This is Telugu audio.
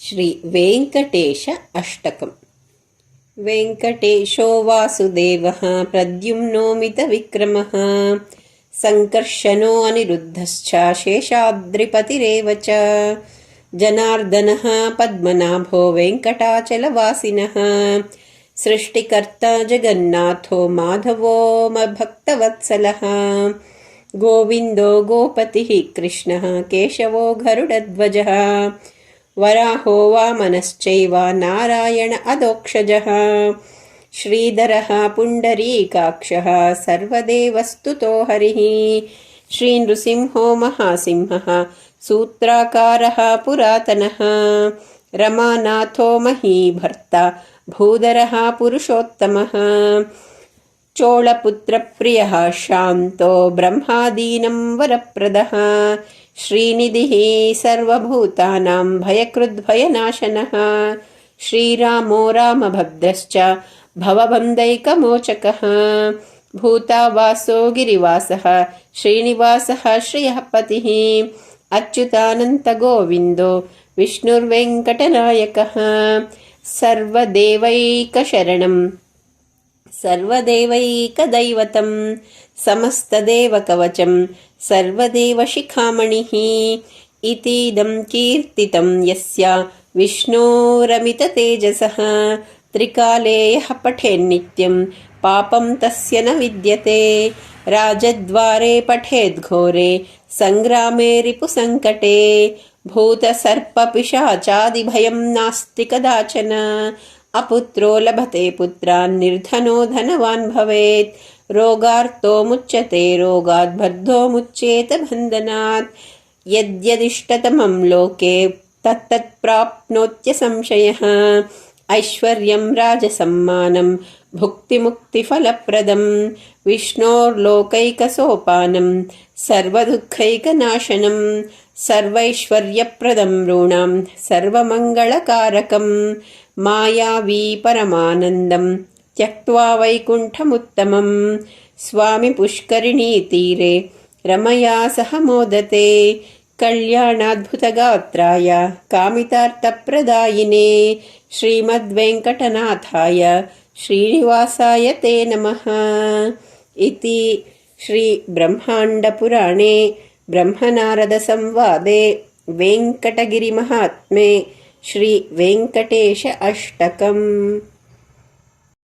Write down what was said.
శ్రీ వెంకటేశ అష్టకం. వెంకటేశో వాసుదేవ ప్రద్యుమ్నోమిత విక్రమ సంకర్షణో అనిరుద్ధశ్చ శేషాద్రిపతిరేవ చ. జనార్దనः పద్మనాభో వెంకటాచలవాసినः సృష్టికర్త జగన్నాథో మాధవో భక్తవత్సల గోవిందో గోపతి కృష్ణ కేశవో గరుడధ్వజ. वराहो वामनश्चैव नारायण अदोक्षजः। श्रीधरः पुण्डरीकाक्षः सर्वदेवस्तुतो हरिः। श्रीनृसिंहो महासिंहः सूत्राकारः पुरातनः। रमानाथो महीभर्ता भूधरः पुरुषोत्तमः। चोळपुत्रप्रियः शान्तो ब्रह्मादीनं वरप्रदः श्रीनिधिः सर्वभूतानां भयकृद्भयनाशनः श्रीरामो रामभद्रश्च भवबन्धैकमोचकः। भूतावासो गिरिवासः श्रीनिवासः श्रियः पतिः। अच्युतानन्तगोविन्दो विष्णुर्वेङ्कटनायकः। सर्वदेवैकशरणम् सर्वदेवैकदैवतं समस्तदेवकवचं सर्वदेवशिखामणिः इतीदं कीर्तितं यस्य विष्णोरमिततेजसः त्रिकाले यः पठेन्नित्यं पापं तस्य न विद्यते राजद्वारे पठेद्घोरे सङ्ग्रामे रिपुसङ्कटे भूतसर्पपिशाचादिभयं नास्ति कदाचन అపుత్రో లభతే పుత్రాన్ నిర్ధనో ధనవాన్ భవేత్. రోగార్తో ముచ్యతే రోగాద్బద్ధో ముచ్యేత బంధనాత్. యద్యదిష్టతమం లోకే తత్తత్ ప్రాప్నోత్య సంశయ ఐశ్వర్యం రాజసమ్మానం भुक्तिमुक्तिफलप्रदं विष्णोर्लोकैकसोपानं सर्वदुःखैकनाशनं सर्वैश्वर्यप्रदं ऋणां सर्वमङ्गलकारकं मायावी परमानन्दं त्यक्त्वा वैकुण्ठमुत्तमं स्वामि पुष्करिणीतीरे रमया सह मोदते कल्याणाद्भुतगात्राय कामितार्थप्रदायिने श्रीमद्वेङ्कटनाथाय श्रीनिवासाय ते नमः इति श्रीब्रह्माण्डपुराणे ब्रह्मनारदसंवादे वेङ्कटगिरिमहात्म्ये श्रीवेङ्कटेश अष्टकम्